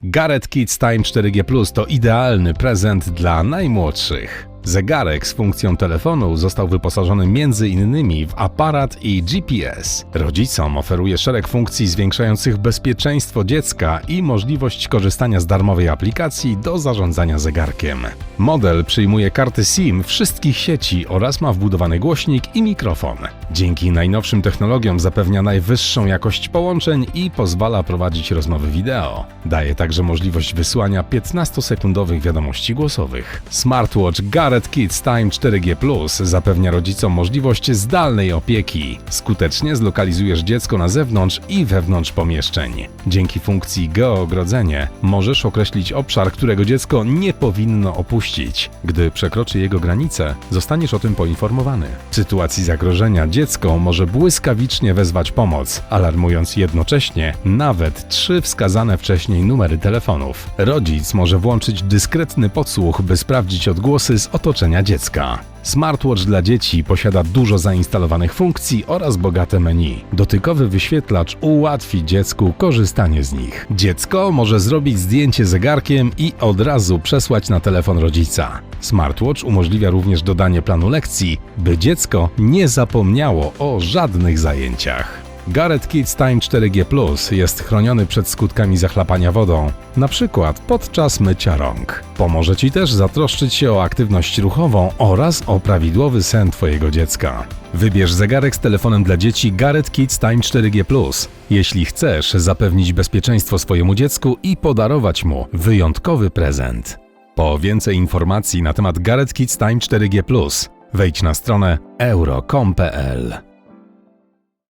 Garrett Kids Time 4G Plus to idealny prezent dla najmłodszych. Zegarek z funkcją telefonu został wyposażony m.in. w aparat i GPS. Rodzicom oferuje szereg funkcji zwiększających bezpieczeństwo dziecka i możliwość korzystania z darmowej aplikacji do zarządzania zegarkiem. Model przyjmuje karty SIM wszystkich sieci oraz ma wbudowany głośnik i mikrofon. Dzięki najnowszym technologiom zapewnia najwyższą jakość połączeń i pozwala prowadzić rozmowy wideo. Daje także możliwość wysłania 15-sekundowych wiadomości głosowych. Smartwatch Garrett Kids Time 4G Plus zapewnia rodzicom możliwość zdalnej opieki. Skutecznie zlokalizujesz dziecko na zewnątrz i wewnątrz pomieszczeń. Dzięki funkcji geoogrodzenie możesz określić obszar, którego dziecko nie powinno opuścić. Gdy przekroczy jego granice, zostaniesz o tym poinformowany. W sytuacji zagrożenia dziecko może błyskawicznie wezwać pomoc, alarmując jednocześnie nawet trzy wskazane wcześniej numery telefonów. Rodzic może włączyć dyskretny podsłuch, by sprawdzić odgłosy z otoczenia dziecka. Smartwatch dla dzieci posiada dużo zainstalowanych funkcji oraz bogate menu. Dotykowy wyświetlacz ułatwi dziecku korzystanie z nich. Dziecko może zrobić zdjęcie zegarkiem i od razu przesłać na telefon rodzica. Smartwatch umożliwia również dodanie planu lekcji, by dziecko nie zapomniało o żadnych zajęciach. Garrett Kids Time 4G Plus jest chroniony przed skutkami zachlapania wodą, na przykład podczas mycia rąk. Pomoże Ci też zatroszczyć się o aktywność ruchową oraz o prawidłowy sen Twojego dziecka. Wybierz zegarek z telefonem dla dzieci Garrett Kids Time 4G Plus, jeśli chcesz zapewnić bezpieczeństwo swojemu dziecku i podarować mu wyjątkowy prezent. Po więcej informacji na temat Garrett Kids Time 4G Plus wejdź na stronę euro.com.pl